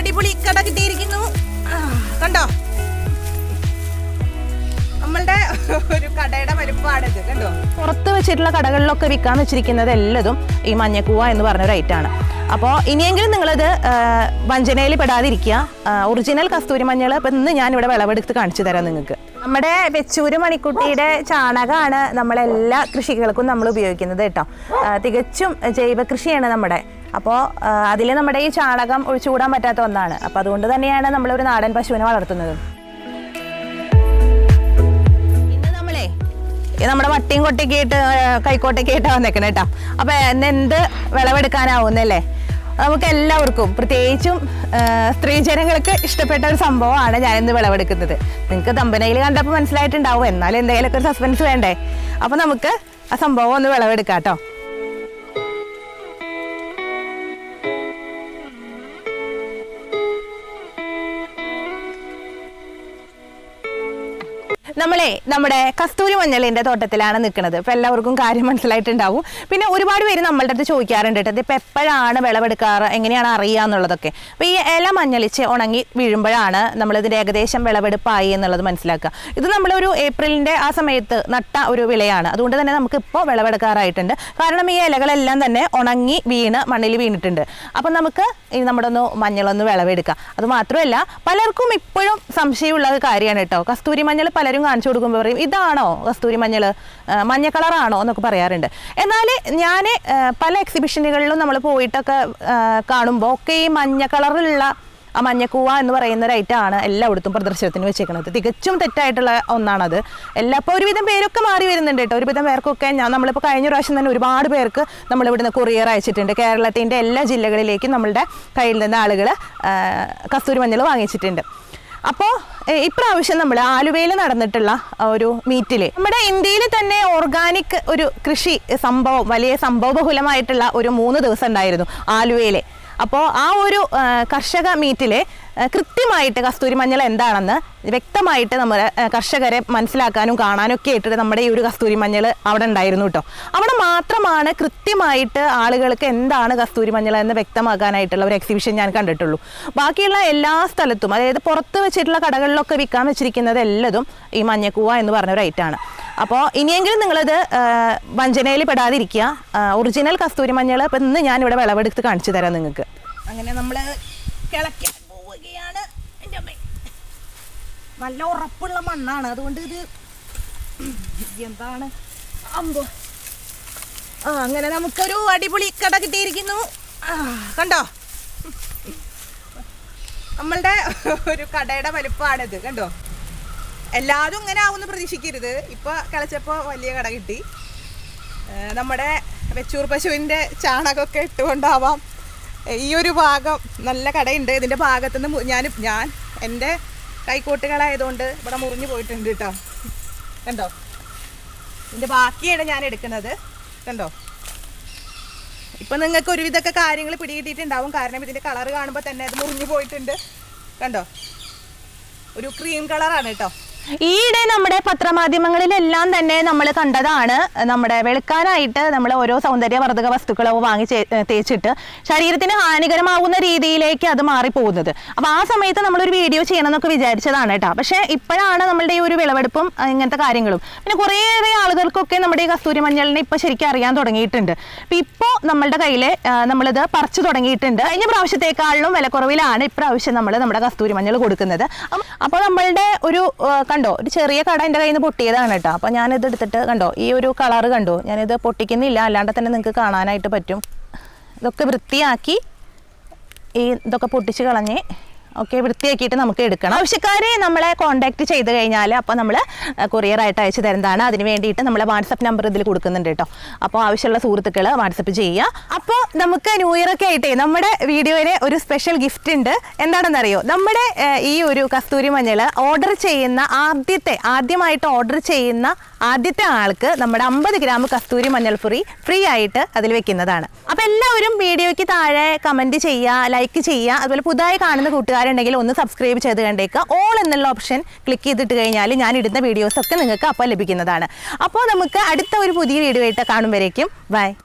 അടിപൊളി കട കിട്ടിയിരിക്കുന്നു. കണ്ടോ? നമ്മളുടെ ഒരു കടയുടെ വരുപ്പാണിത് കണ്ടോ? പുറത്ത് വെച്ചിട്ടുള്ള കടകളിലൊക്കെ വിൽക്കാൻ വെച്ചിരിക്കുന്നത് എല്ലതും ഈ മഞ്ഞക്കൂവ എന്ന് പറഞ്ഞൊരു ഐറ്റാണ് അപ്പോൾ ഇനിയെങ്കിലും നിങ്ങളത് വഞ്ചനയിൽ പെടാതിരിക്കുക. ഒറിജിനൽ കസ്തൂരി മഞ്ഞൾ അപ്പം ഇന്ന് ഞാനിവിടെ വിളവെടുത്ത് കാണിച്ചു തരാം നിങ്ങൾക്ക്. നമ്മുടെ വെച്ചൂര് മണിക്കുട്ടിയുടെ ചാണകമാണ് നമ്മളെല്ലാ കൃഷികൾക്കും നമ്മൾ ഉപയോഗിക്കുന്നത് കേട്ടോ. തികച്ചും ജൈവ കൃഷിയാണ് നമ്മുടെ അപ്പോൾ അതിൽ നമ്മുടെ ഈ ചാണകം ഒഴിച്ചുകൂടാൻ പറ്റാത്ത ഒന്നാണ്. അപ്പോൾ അതുകൊണ്ട് തന്നെയാണ് നമ്മളൊരു നാടൻ പശുവിനെ വളർത്തുന്നത്. നമ്മുടെ വട്ടിയും കൊട്ടയൊക്കെ ആയിട്ട് കൈക്കോട്ടൊക്കെ ആയിട്ടാണ് വന്നേക്കണേ കേട്ടോ. അപ്പൊ ഇന്ന് എന്ത് വിളവെടുക്കാനാവുന്നല്ലേ? നമുക്ക് എല്ലാവർക്കും പ്രത്യേകിച്ചും സ്ത്രീജനങ്ങൾക്ക് ഇഷ്ടപ്പെട്ട ഒരു സംഭവമാണ് ഞാൻ ഇന്ന് വിളവെടുക്കുന്നത്. നിങ്ങൾക്ക് തമ്പനയിൽ കണ്ടപ്പോൾ മനസ്സിലായിട്ടുണ്ടാവും. എന്നാലും എന്തെങ്കിലുമൊക്കെ ഒരു സസ്പെൻസ് വേണ്ടേ? അപ്പൊ നമുക്ക് ആ സംഭവം ഒന്ന് വിളവെടുക്കാം കേട്ടോ. നമ്മളെ നമ്മുടെ കസ്തൂരി മഞ്ഞളിന്റെ തോട്ടത്തിലാണ് നിൽക്കുന്നത്. ഇപ്പൊ എല്ലാവർക്കും കാര്യം മനസ്സിലായിട്ടുണ്ടാവും. പിന്നെ ഒരുപാട് പേര് നമ്മളുടെ അടുത്ത് ചോദിക്കാറുണ്ട് കേട്ടോ ഇപ്പോൾ എപ്പോഴാണ് വിളവെടുക്കാറ്? എങ്ങനെയാണ് അറിയുക എന്നുള്ളതൊക്കെ? അപ്പൊ ഈ ഇല മഞ്ഞളിച്ച് ഉണങ്ങി വീഴുമ്പോഴാണ് നമ്മൾ ഇതിന്റെ ഏകദേശം വിളവെടുപ്പായി എന്നുള്ളത് മനസ്സിലാക്കുക. ഇത് നമ്മളൊരു ഏപ്രിലിന്റെ ആ സമയത്ത് നട്ട ഒരു വിളയാണ്. അതുകൊണ്ട് തന്നെ നമുക്ക് ഇപ്പോൾ വിളവെടുക്കാറായിട്ടുണ്ട്. കാരണം ഈ ഇലകളെല്ലാം തന്നെ ഉണങ്ങി വീണ് മണ്ണിൽ വീണിട്ടുണ്ട്. അപ്പം നമുക്ക് ഇനി നമ്മുടെ ഒന്ന് മഞ്ഞളൊന്ന് വിളവെടുക്കാം. അത് മാത്രമല്ല പലർക്കും ഇപ്പോഴും സംശയമുള്ള കാര്യമാണ് കേട്ടോ. കസ്തൂരി മഞ്ഞൾ പലരും കാണിച്ചു കൊടുക്കുമ്പോൾ പറയും ഇതാണോ കസ്തൂരി മഞ്ഞൾ മഞ്ഞ കളറാണോ? എന്നൊക്കെ പറയാറുണ്ട്. എന്നാൽ ഞാൻ പല എക്സിബിഷനുകളിലും നമ്മൾ പോയിട്ടൊക്കെ കാണുമ്പോൾ ഒക്കെ ഈ മഞ്ഞ കളറിലുള്ള ആ മഞ്ഞക്കൂവ എന്ന് പറയുന്ന ഒരു ഐറ്റമാണ് എല്ലായിടത്തും പ്രദർശനത്തിന് വെച്ചേക്കുന്നത്. തികച്ചും തെറ്റായിട്ടുള്ള ഒന്നാണത്. എല്ലാ ഇപ്പോൾ ഒരുവിധം പേരൊക്കെ മാറി വരുന്നുണ്ട് കേട്ടോ. ഒരുവിധം പേർക്കൊക്കെ ഞാൻ നമ്മളിപ്പോൾ കഴിഞ്ഞ പ്രാവശ്യം തന്നെ ഒരുപാട് പേർക്ക് നമ്മൾ ഇവിടുന്ന് കൊറിയർ അയച്ചിട്ടുണ്ട്. കേരളത്തിന്റെ എല്ലാ ജില്ലകളിലേക്കും നമ്മളുടെ കയ്യിൽ നിന്ന് ആളുകൾ കസ്തൂരി മഞ്ഞൾ വാങ്ങിച്ചിട്ടുണ്ട്. അപ്പോൾ ഇപ്രാവശ്യം നമ്മൾ ആലുവയിൽ നടന്നിട്ടുള്ള ഒരു മീറ്റിൽ നമ്മുടെ ഇന്ത്യയിൽ തന്നെ ഓർഗാനിക് ഒരു കൃഷി സംഭവം വലിയ സംഭവബഹുലമായിട്ടുള്ള ഒരു മൂന്ന് ദിവസം ഉണ്ടായിരുന്നു ആലുവയിലെ. അപ്പോൾ ആ ഒരു കർഷക മീറ്റിൽ കൃത്യമായിട്ട് കസ്തൂരി മഞ്ഞൾ എന്താണെന്ന് വ്യക്തമായിട്ട് നമ്മുടെ കർഷകരെ മനസ്സിലാക്കാനും കാണാനും ഒക്കെ ആയിട്ട് നമ്മുടെ ഈ ഒരു കസ്തൂരി മഞ്ഞൾ അവിടെ ഉണ്ടായിരുന്നു കേട്ടോ അവിടെ മാത്രമാണ് കൃത്യമായിട്ട് ആളുകൾക്ക് എന്താണ് കസ്തൂരി മഞ്ഞൾ എന്ന് വ്യക്തമാക്കാനായിട്ടുള്ള ഒരു എക്സിബിഷൻ ഞാൻ കണ്ടിട്ടുള്ളൂ. ബാക്കിയുള്ള എല്ലാ സ്ഥലത്തും അതായത് പുറത്ത് വെച്ചിട്ടുള്ള കടകളിലൊക്കെ വിൽക്കാൻ വെച്ചിരിക്കുന്നത് എല്ലതും ഈ മഞ്ഞക്കൂവ എന്ന് പറഞ്ഞ ഒരു ഐറ്റാണ് അപ്പോൾ ഇനിയെങ്കിലും നിങ്ങളിത് വഞ്ചനയിൽ പെടാതിരിക്കുക. ഒറിജിനൽ കസ്തൂരി മഞ്ഞൾ ഇപ്പം ഇന്ന് ഞാനിവിടെ വിളവെടുത്ത് കാണിച്ചു തരാം നിങ്ങൾക്ക്. അങ്ങനെ നമ്മൾ കിളയ്ക്കാൻ പോവുകയാണ് എന്റെ അമ്മ. നല്ല ഉറപ്പുള്ള മണ്ണാണ്. അതുകൊണ്ട് ഇത് എന്താണ്? അമ്പോ. ആ അങ്ങനെ നമുക്കൊരു അടിപൊളി കട കിട്ടിയിരിക്കുന്നു. കണ്ടോ? നമ്മളുടെ ഒരു കടയുടെ വലുപ്പമാണിത് കണ്ടോ? എല്ലാതും ഇങ്ങനെ ആവുമെന്ന് പ്രതീക്ഷിക്കരുത്. ഇപ്പൊ കളിച്ചപ്പോ വലിയ കട കിട്ടി. നമ്മുടെ വെച്ചൂർ പശുവിന്റെ ചാണകമൊക്കെ ഇട്ടുകൊണ്ടാവാം. ഈ ഒരു ഭാഗം നല്ല കടയുണ്ട്. ഇതിന്റെ ഭാഗത്തുനിന്ന് ഞാൻ ഞാൻ എന്റെ കൈക്കോട്ടുകളായതുകൊണ്ട് ഇവിടെ മുറിഞ്ഞു പോയിട്ടുണ്ട് കേട്ടോ. കണ്ടോ? ഇതിന്റെ ബാക്കിയാണ് ഞാൻ എടുക്കുന്നത്. കണ്ടോ? ഇപ്പം നിങ്ങൾക്ക് ഒരുവിധമൊക്കെ കാര്യങ്ങൾ പിടികിട്ടിയിട്ടുണ്ടാവും. കാരണം ഇതിന്റെ കളർ കാണുമ്പോൾ തന്നെ അത് മുറിഞ്ഞു പോയിട്ടുണ്ട്. കണ്ടോ? ഒരു ക്രീം കളറാണ് കേട്ടോ. ഈയിടെ നമ്മുടെ പത്രമാധ്യമങ്ങളിലെല്ലാം തന്നെ നമ്മൾ കണ്ടതാണ് നമ്മുടെ വെളുക്കാനായിട്ട് നമ്മൾ ഓരോ സൗന്ദര്യവർദ്ധക വസ്തുക്കളോ വാങ്ങി തേച്ചിട്ട് ശരീരത്തിന് ഹാനികരമാകുന്ന രീതിയിലേക്ക് അത് മാറിപ്പോകുന്നത്. അപ്പോൾ ആ സമയത്ത് നമ്മളൊരു വീഡിയോ ചെയ്യണം എന്നൊക്കെ വിചാരിച്ചതാണ് കേട്ടോ. പക്ഷേ ഇപ്പോഴാണ് നമ്മളുടെ ഈ ഒരു വിളവെടുപ്പും ഇങ്ങനത്തെ കാര്യങ്ങളും. പിന്നെ കുറേയേറെ ആളുകൾക്കൊക്കെ നമ്മുടെ ഈ കസ്തൂരി മഞ്ഞളിനെ ഇപ്പോൾ ശരിക്കും അറിയാൻ തുടങ്ങിയിട്ടുണ്ട്. അപ്പോൾ ഇപ്പോൾ നമ്മളുടെ കയ്യിൽ നമ്മളിത് പറിച്ചു തുടങ്ങിയിട്ടുണ്ട്. കഴിഞ്ഞ പ്രാവശ്യത്തെക്കാളിലും വിലക്കുറവിലാണ് ഇപ്രാവശ്യം നമ്മൾ നമ്മുടെ കസ്തൂരി മഞ്ഞൾ കൊടുക്കുന്നത്. അപ്പോൾ നമ്മളുടെ ഒരു കണ്ടോ? ഒരു ചെറിയ കട എന്റെ കയ്യിൽ നിന്ന് പൊട്ടിയതാണ് കേട്ടോ. അപ്പോൾ ഞാനിത് എടുത്തിട്ട് കണ്ടോ ഈ ഒരു കളറ് കണ്ടോ. ഞാനിത് പൊട്ടിക്കുന്നില്ല അല്ലാണ്ട് തന്നെ നിങ്ങൾക്ക് കാണാനായിട്ട് പറ്റും. ഇതൊക്കെ വൃത്തിയാക്കി ഈ ഇതൊക്കെ പൊട്ടിച്ച് കളഞ്ഞ് ഒക്കെ വൃത്തിയാക്കിയിട്ട് നമുക്ക് എടുക്കണം. ആവശ്യക്കാരെ നമ്മളെ കോൺടാക്ട് ചെയ്ത് കഴിഞ്ഞാൽ അപ്പോൾ നമ്മൾ കൊറിയറായിട്ട് അയച്ചു തരുന്നതാണ്. അതിന് വേണ്ടിയിട്ട് നമ്മളെ വാട്സപ്പ് നമ്പർ ഇതിൽ കൊടുക്കുന്നുണ്ട് കേട്ടോ. അപ്പോൾ ആവശ്യമുള്ള സുഹൃത്തുക്കൾ വാട്സപ്പ് ചെയ്യുക. അപ്പോൾ നമുക്ക് ന്യൂ ഇയർ ഒക്കെ ആയിട്ടേ നമ്മുടെ വീഡിയോയിൽ ഒരു സ്പെഷ്യൽ ഗിഫ്റ്റ് ഉണ്ട്. എന്താണെന്നറിയോ? നമ്മുടെ ഈ ഒരു കസ്തൂരി മഞ്ഞൾ ഓർഡർ ചെയ്യുന്ന ആദ്യത്തെ ആദ്യമായിട്ട് ഓർഡർ ചെയ്യുന്ന ആദ്യത്തെ ആൾക്ക് നമ്മുടെ അമ്പത് ഗ്രാം കസ്തൂരി മഞ്ഞൾപ്പൊടി ഫ്രീ ആയിട്ട് അതിൽ വെക്കുന്നതാണ്. അപ്പോൾ എല്ലാവരും വീഡിയോയ്ക്ക് താഴെ കമന്റ് ചെയ്യുക ലൈക്ക് ചെയ്യുക അതുപോലെ പുതുതായി കാണുന്ന കൂട്ടുകാരുണ്ടെങ്കിൽ ഒന്ന് സബ്സ്ക്രൈബ് ചെയ്ത് കണ്ടേക്കുക. ഓൾ എന്നുള്ള ഓപ്ഷൻ ക്ലിക്ക് ചെയ്തിട്ട് കഴിഞ്ഞാൽ ഞാൻ ഇടുന്ന വീഡിയോസൊക്കെ നിങ്ങൾക്ക് അപ്പോൾ ലഭിക്കുന്നതാണ്. അപ്പോൾ നമുക്ക് അടുത്ത ഒരു പുതിയ വീഡിയോ ആയിട്ട് കാണുമ്പോഴേക്കും ബൈ